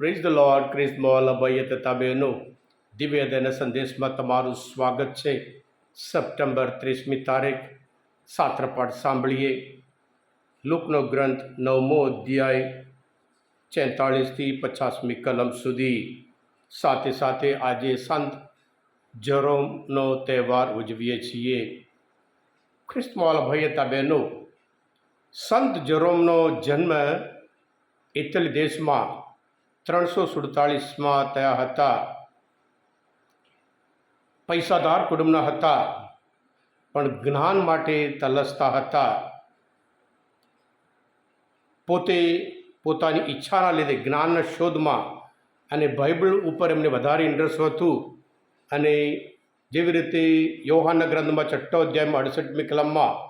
Praise the lord Christ મોલ અભય તથા બહેનો દિવ્ય દૈન સંદેશમાં તમારું સ્વાગત છે સપ્ટેમ્બર ત્રીસમી તારીખ સાત્રપાઠ સાંભળીએ લુકનો ગ્રંથ નવમો અધ્યાય ચેતાળીસથી પચાસમી કલમ સુધી સાથે સાથે આજે સંત જરોમનો તહેવાર ઉજવીએ છીએ ખ્રિસ્તમોલ ભયતા બહેનો સંત જરોમનો જન્મ ઇટલી દેશમાં ત્રણસો સુડતાળીસમાં થયા હતા. પૈસાદાર કુટુંબના હતા, પણ જ્ઞાન માટે તલસતા હતા. પોતે પોતાની ઈચ્છાના લીધે જ્ઞાનના શોધમાં અને બાઇબલ ઉપર એમને વધારે ઇન્ટરેસ્ટ હતું. અને જેવી રીતે યોહાના ગ્રંથમાં છઠ્ઠો અધ્યાયમાં અડસઠમી કલમમાં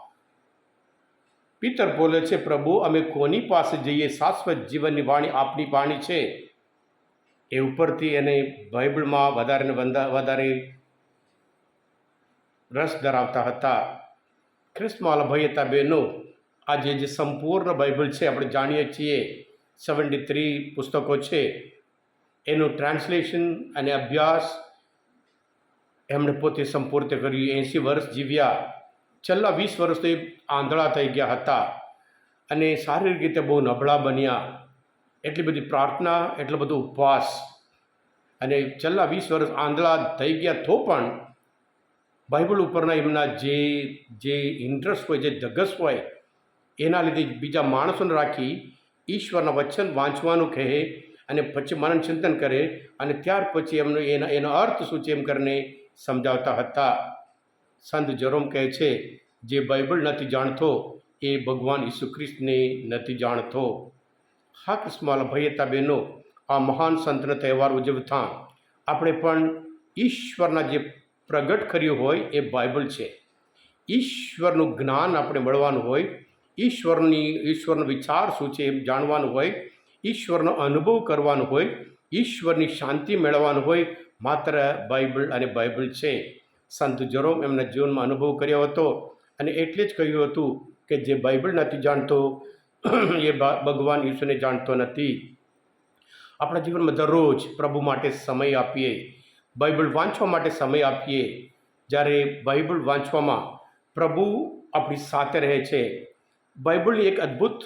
પિતર બોલે છે, પ્રભુ, અમે કોની પાસે જઈએ? શાશ્વત જીવનની વાણી આપની વાણી છે. એ ઉપરથી એને બાઇબલમાં વધારે વધારે રસ ધરાવતા હતા. ખ્રિસ્તમાલા ભાઈ હતા બહેનો આજે જે સંપૂર્ણ બાઇબલ છે, આપણે જાણીએ છીએ, સેવન્ટી થ્રી પુસ્તકો છે, એનું ટ્રાન્સલેશન અને અભ્યાસ એમણે પોતે સંપૂર્ણ કર્યું. એંસી વર્ષ જીવ્યા. છેલ્લા વીસ વર્ષથી આંધળા થઈ ગયા હતા અને શારીરિક રીતે બહુ નબળા બન્યા. એટલી બધી પ્રાર્થના, એટલો બધો ઉપવાસ. અને છેલ્લા વીસ વર્ષ આંધળા થઈ ગયા તો પણ બાઇબલ ઉપરના એમના જે જે ઇન્ટરેસ્ટ હોય, જે ધગસ હોય, એના લીધે બીજા માણસોને રાખી ઈશ્વરના વચન વાંચવાનું કહે અને પછી મનન ચિંતન કરે અને ત્યાર પછી એમનો એના, એનો અર્થ શું છે એમ કરીને સમજાવતા હતા. સંત જરોમ કહે છે, જે બાઇબલ નથી જાણતો, એ ભગવાન ઈસુ ખ્રિસ્તને નથી જાણતો. હા કિસ્માલ ભયતા બહેનો આ મહાન સંતનો તહેવાર ઉજવતા આપણે પણ ઈશ્વરના જે પ્રગટ કર્યું હોય એ બાઇબલ છે. ઈશ્વરનું જ્ઞાન આપણે મળવાનું હોય, ઈશ્વરની, ઈશ્વરનો વિચાર શું છે એમ જાણવાનું હોય, ઈશ્વરનો અનુભવ કરવાનો હોય, ઈશ્વરની શાંતિ મેળવવાનું હોય, માત્ર બાઇબલ અને બાઇબલ છે. સંત જરોમ એમના જીવનમાં અનુભવ કર્યો હતો અને એટલે જ કહ્યું હતું કે જે બાઇબલ નથી જાણતો એ ભગવાન ઈશ્વરને જાણતો નથી. આપણા જીવનમાં દરરોજ પ્રભુ માટે સમય આપીએ, બાઇબલ વાંચવા માટે સમય આપીએ, જ્યારે બાઇબલ વાંચવામાં પ્રભુ આપણી સાથે રહે છે. બાઇબલની એક અદ્ભુત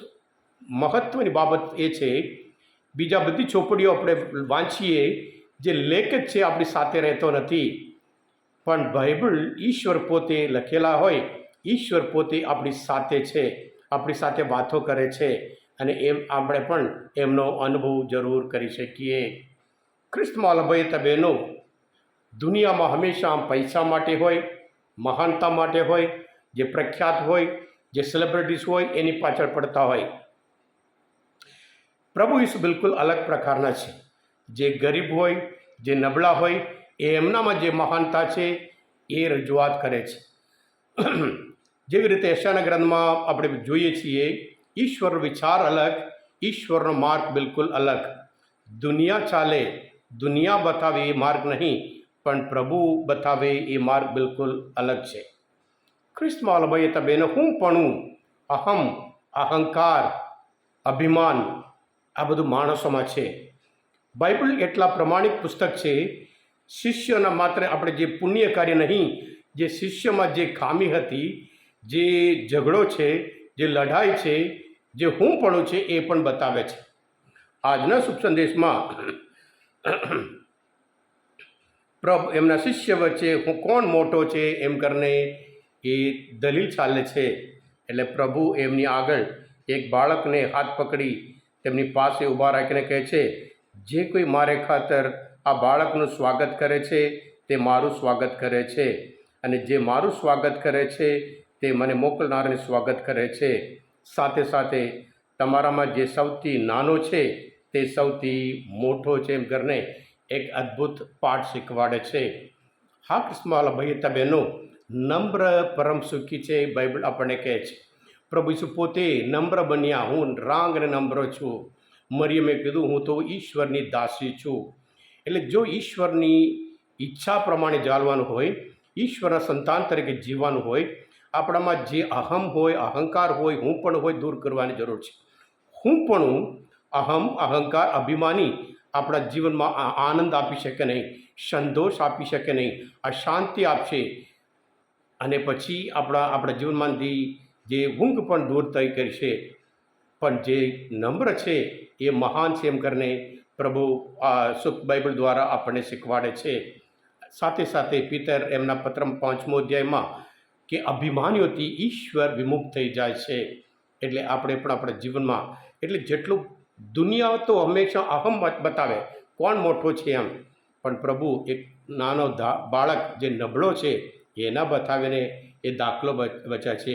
મહત્ત્વની બાબત એ છે, બીજા બધી ચોપડીઓ આપણે વાંચીએ જે લેખ જ છે આપણી સાથે રહેતો નથી. પણ બાઇબલ ઈશ્વર પોતે લખેલા હોય, ઈશ્વર પોતે આપણી સાથે છે. આપણી સાથે વાતો કરે છે અને એમ આપણે પણ એમનો અનુભવ જરૂર કરી શકીએ. ખ્રિસ્તમાં અલભયતા બહેનો, દુનિયામાં હંમેશા પૈસા માટે હોય, મહાનતા માટે હોય, જે પ્રખ્યાત હોય, જે સેલિબ્રિટીઝ હોય, એની પાછળ પડતા હોય. પ્રભુ ઈસુ બિલકુલ અલગ પ્રકારના છે. જે ગરીબ હોય, જે નબળા હોય, એ એમનામાં જે મહાનતા છે, એ રજૂઆત કરે છે. જેવી રીતે એશાના ગ્રંથમાં આપણે જોઈએ છીએ ઈશ્વરનો વિચાર અલગ, ઈશ્વરનો માર્ગ બિલકુલ અલગ. દુનિયા ચાલે, દુનિયા બતાવે એ માર્ગ નહીં, પણ પ્રભુ બતાવે એ માર્ગ બિલકુલ અલગ છે. ખ્રિસ્તમાં અલભાઈ બેનો, હું પણ અહમ, અહંકાર, અભિમાન, આ બધું માણસોમાં છે. બાઇબલ એટલા પ્રમાણિક પુસ્તક છે, શિષ્યના માત્ર આપણે જે પુણ્ય કાર્ય નહીં, જે શિષ્યમાં જે ખામી હતી જે ઝઘડો છે, જે લડાઈ છે, જે હું પણ છે એ પણ બતાવે છે. આજના શુભ સંદેશમાં પ્રભુ એમના શિષ્ય વચ્ચે હું કોણ મોટો છે એમ કરીને એ દલીલ ચાલે છે. એટલે પ્રભુ એમની આગળ એક બાળકને હાથ પકડી તેમની પાસે ઊભા રાખીને કહે છે, જે કોઈ મારે ખાતર આ બાળકનું સ્વાગત કરે છે, તે મારું સ્વાગત કરે છે. અને જે મારું સ્વાગત કરે છે તે મને મોકલનારને સ્વાગત કરે છે. સાથે સાથે તમારામાં જે સૌથી નાનો છે તે સૌથી મોટો છે એમ કરીને એક અદ્ભુત પાઠ શીખવાડે છે. હા કૃષ્ણવાલા ભાઈ તબેનો નમ્ર પરમ સુખી છે બાઇબલ આપણને કહે છે. પ્રભુ ઈસુ પોતે નમ્ર બન્યા, હું રાંગ અને નમ્ર છું. મરિયમે કીધું, હું તો ઈશ્વરની દાસી છું. એટલે જો ઈશ્વરની ઈચ્છા પ્રમાણે ચાલવાનું હોય, ઈશ્વરના સંતાન તરીકે જીવવાનું હોય આપણામાં જે અહમ હોય, અહંકાર હોય, હું પણ હોય દૂર કરવાની જરૂર છે. હું પણ અહમ, અહંકાર, અભિમાની આપણા જીવનમાં આનંદ આપી શકે નહીં, સંતોષ આપી શકે નહીં, આ શાંતિ આપશે. અને પછી આપણા આપણા જીવનમાંથી જે ઊંઘ પણ દૂર થઈ કરશે પણ જે નમ્ર છે એ મહાન છે એમ કરીને પ્રભુ આ સુખ બાઇબલ દ્વારા આપણને શીખવાડે છે. સાથે સાથે પિતર એમના પત્રમ પાંચમો અધ્યાયમાં કે અભિમાનીઓથી ઈશ્વર વિમુખ થઈ જાય છે. એટલે આપણે પણ આપણા જીવનમાં, એટલે જેટલું દુનિયા તો હંમેશા અહમ બતાવે, કોણ મોટો છે એમ. પણ પ્રભુ એક નાનો બાળક જે નબળો છે, એના બતાવીને એ દાખલો બચા છે.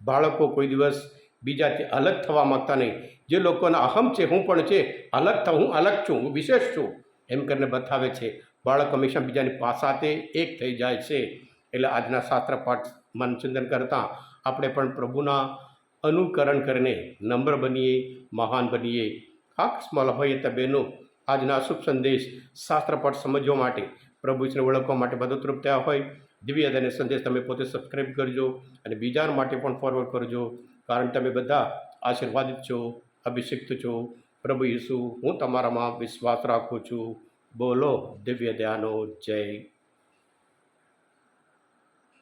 બાળકો કોઈ દિવસ બીજાથી અલગ થવા માગતા નહીં. જે લોકોના અહમ છે, હું પણ છે, અલગ થવું, હું અલગ છું, હું વિશેષ છું, એમ કરીને બતાવે છે. બાળક હંમેશા બીજાની પાસાતે એક થઈ જાય છે. એટલે આજના શાસ્ત્ર પાઠ મનચંદન કરતાં આપણે પણ પ્રભુના અનુકરણ કરીને નમ્ર બનીએ, મહાન બનીએ. ખાસ મારા તબેનો આજના શુભ સંદેશ શાસ્ત્ર પાઠ સમજવા માટે, પ્રભુ ઈશ્વરને ઓળખવા માટે મદદરૂપ થયા હોય. દિવ્ય અને સંદેશ તમે પોતે સબસ્ક્રાઈબ કરજો અને બીજા માટે પણ ફોરવર્ડ કરજો, કારણ તમે બધા આશીર્વાદિત છો, અભિષિક્ત છો. પ્રભુ ઈસુ, હું તમારામાં વિશ્વાસ રાખું છું. બોલો, દિવ્ય દયાનો જય